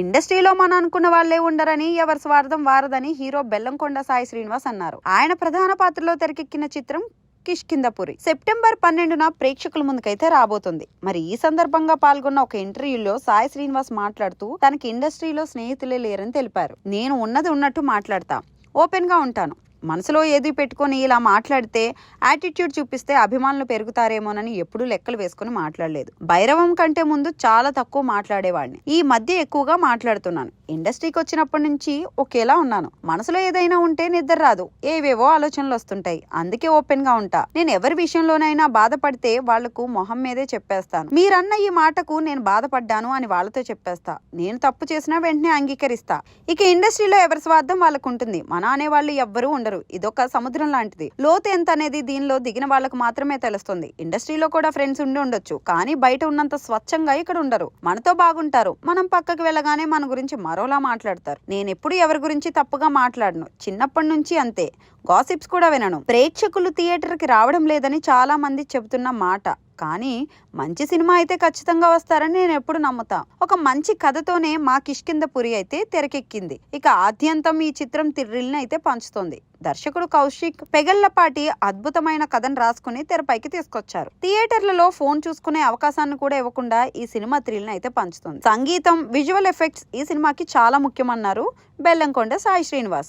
ఇండస్ట్రీలో మనం అనుకున్న వాళ్ళే ఉండరని ఎవరి స్వార్థం వారదని హీరో బెల్లంకొండ సాయి శ్రీనివాస్ అన్నారు. ఆయన ప్రధాన పాత్రలో తెరకెక్కిన చిత్రం కిష్కిందపురి సెప్టెంబర్ పన్నెండున ప్రేక్షకుల ముందుకైతే రాబోతుంది. మరి ఈ సందర్భంగా పాల్గొన్న ఒక ఇంటర్వ్యూలో సాయి శ్రీనివాస్ మాట్లాడుతూ తనకి ఇండస్ట్రీలో స్నేహితులే లేరని తెలిపారు. నేను ఉన్నది ఉన్నట్టు మాట్లాడతా. ఓపెన్గా ఉంటాను. మనసులో ఏది పెట్టుకొని ఇలా మాట్లాడితే యాటిట్యూడ్ చూపిస్తే అభిమానులు పెరుగుతారేమోనని ఎప్పుడూ లెక్కలు వేసుకుని మాట్లాడలేదు. భైరవం కంటే ముందు చాలా తక్కువ మాట్లాడేవాడిని. ఈ మధ్య ఎక్కువగా మాట్లాడుతున్నాను. ఇండస్ట్రీకి వచ్చినప్పటి నుంచి ఒకేలా ఉన్నాను. మనసులో ఏదైనా ఉంటే నిద్ర రాదు. ఏవేవో ఆలోచనలు వస్తుంటాయి. అందుకే ఓపెన్గా ఉంటా. నేను ఎవరి విషయంలోనైనా బాధపడితే వాళ్ళకు మొహం మీదే చెప్పేస్తాను. మీరన్న ఈ మాటకు నేను బాధపడ్డాను అని వాళ్ళతో చెప్పేస్తా. నేను తప్పు చేసినా వెంటనే అంగీకరిస్తా. ఇక ఇండస్ట్రీలో ఎవరి స్వార్థం వాళ్ళకు ఉంటుంది మన అనేవాళ్ళు ఎవ్వరూ ఉండరు. ఇదొక సముద్రం లాంటిది. లోతు ఎంత అనేది దీనిలో దిగిన వాళ్ళకు మాత్రమే తెలుస్తుంది. ఇండస్ట్రీలో కూడా ఫ్రెండ్స్ ఉండి ఉండొచ్చు. కానీ బయట ఉన్నంత స్వచ్ఛంగా ఇక్కడ ఉండరు. మనతో బాగుంటారు. మనం పక్కకు వెళ్ళగానే మన గురించి మరోలా మాట్లాడతారు. నేను ఎప్పుడు ఎవరి గురించి తప్పుగా మాట్లాడను. చిన్నప్పటి నుంచి అంతే. గాసిప్స్ కూడా వినను. ప్రేక్షకులు థియేటర్కి రావడం లేదని చాలా మంది చెబుతున్న మాట. కానీ మంచి సినిమా అయితే ఖచ్చితంగా వస్తారని నేను ఎప్పుడు నమ్ముతా. ఒక మంచి కథతోనే మా కిష్కింద పురి అయితే తెరకెక్కింది. ఇక ఆద్యంతం ఈ చిత్రం థ్రిల్ని అయితే పంచుతోంది. దర్శకుడు కౌశిక్ పెగళ్ళపాటి అద్భుతమైన కథను రాసుకుని తెరపైకి తీసుకొచ్చారు. థియేటర్లలో ఫోన్ చూసుకునే అవకాశాన్ని కూడా ఇవ్వకుండా ఈ సినిమా థ్రిల్ని అయితే పంచుతుంది. సంగీతం విజువల్ ఎఫెక్ట్స్ ఈ సినిమాకి చాలా ముఖ్యమన్నారు బెల్లంకొండ సాయి శ్రీనివాస్.